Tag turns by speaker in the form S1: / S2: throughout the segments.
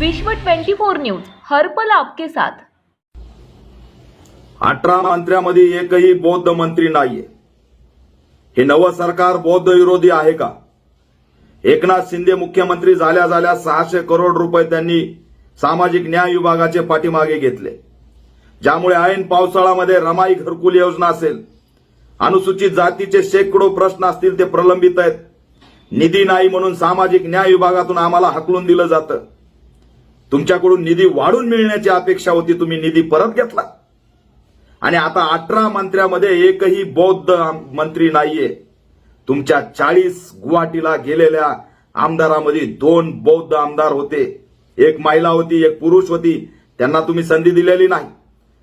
S1: विश्व 24 न्यूज हर्पल आपके साथ.
S2: अठरा मंत्र्यामध्ये एकही बौद्ध मंत्री नाहीये. हे नवं सरकार बौद्ध विरोधी आहे का? एकनाथ शिंदे मुख्यमंत्री झाल्या झाल्या सहाशे करोड रुपये त्यांनी सामाजिक न्याय विभागाचे पाठीमागे घेतले. ज्यामुळे ऐन पावसाळ्यामध्ये रमाई घरकुल योजना असेल अनुसूचित जातीचे शेकडो प्रश्न असतील ते प्रलंबित आहेत. निधी नाही म्हणून सामाजिक न्याय विभागातून आम्हाला हकलून दिलं जातं. तुमच्याकडून निधी वाढून मिळण्याची अपेक्षा होती तुम्ही निधी परत घेतला. आणि आता अठरा मंत्र्यामध्ये एकही बौद्ध मंत्री नाहीये. तुमच्या चाळीस गुवाहाटीला गेलेल्या आमदारामध्ये दोन बौद्ध आमदार होते. एक महिला होती एक पुरुष होती. त्यांना तुम्ही संधी दिलेली नाही.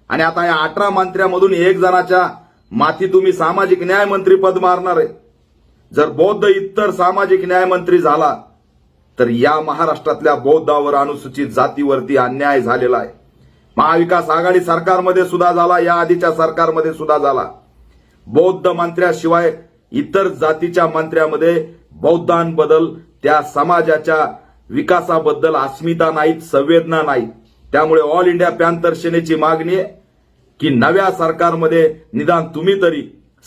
S2: आणि आता या अठरा मंत्र्यामधून एक जणाच्या माथी तुम्ही सामाजिक न्याय मंत्री पद मारणार आहे. जर बौद्ध इतर सामाजिक न्याय मंत्री झाला तर या महाराष्ट्रातल्या बौद्धावर अनुसूचित जातीवरती अन्याय झालेला आहे. महाविकास आघाडी सरकारमध्ये सुद्धा झाला या आधीच्या सरकारमध्ये सुद्धा झाला. बौद्ध मंत्र्याशिवाय इतर जातीच्या मंत्र्यामध्ये बौद्धांबद्दल त्या समाजाच्या विकासाबद्दल अस्मिता नाहीत संवेदना नाहीत. त्यामुळे ऑल इंडिया पॅन्थर सेनेची मागणी आहे की नव्या सरकारमध्ये निदान तुम्ही तरी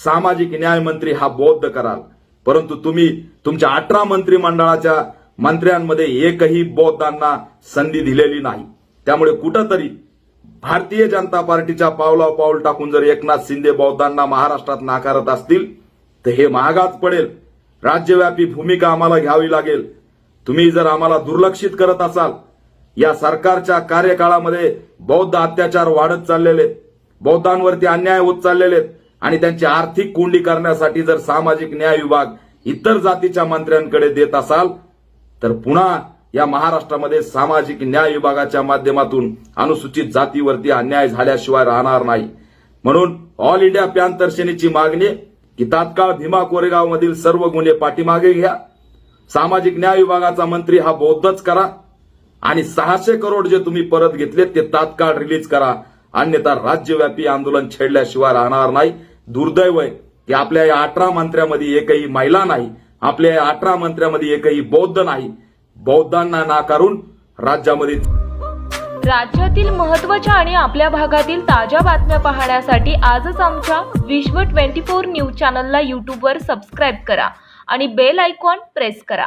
S2: सामाजिक न्याय मंत्री हा बौद्ध कराल. परंतु तुम्ही तुमच्या अठरा मंत्रिमंडळाच्या मंत्र्यांमध्ये एकही बौद्धांना संधी दिलेली नाही. त्यामुळे कुठंतरी भारतीय जनता पार्टीच्या पावला पाऊल टाकून जर एकनाथ शिंदे बौद्धांना महाराष्ट्रात नाकारत असतील तर हे महागात पडेल. राज्यव्यापी भूमिका आम्हाला घ्यावी लागेल. तुम्ही जर आम्हाला दुर्लक्षित करत असाल या सरकारच्या कार्यकाळामध्ये बौद्ध अत्याचार वाढत चाललेले आहेत. बौद्धांवरती अन्याय होत चाललेले आहेत. आणि त्यांची आर्थिक कोंडी करण्यासाठी जर सामाजिक न्याय विभाग इतर जातीच्या मंत्र्यांकडे देत असाल तर पुन्हा या महाराष्ट्रामध्ये सामाजिक न्याय विभागाच्या माध्यमातून अनुसूचित जातीवरती अन्याय झाल्याशिवाय राहणार नाही. म्हणून ऑल इंडिया पॅन्थर सेनेची मागणी की तात्काळ भीमा कोरेगाव मधील सर्व गुन्हे पाठीमागे घ्या. सामाजिक न्याय विभागाचा मंत्री हा बौद्धच करा. आणि सहाशे करोड जे तुम्ही परत घेतले ते तात्काळ रिलीज करा. अन्यथा राज्यव्यापी आंदोलन छेडल्याशिवाय राहणार नाही. दुर्दैव आहे की आपल्या या अठरा मंत्र्यामध्ये एकही महिला नाही. आपल्या या अठरा मंत्र्यामध्ये एकही बौद्ध नाही. बौद्धांना नाकारून राज्यामध्ये
S1: राज्यातील महत्त्वाच्या आणि आपल्या भागातील ताज्या बातम्या पाहण्यासाठी आजच आमच्या विश्व 24 न्यूज चॅनलला यूट्यूबवर सबस्क्राईब करा आणि बेल आयकॉन प्रेस करा.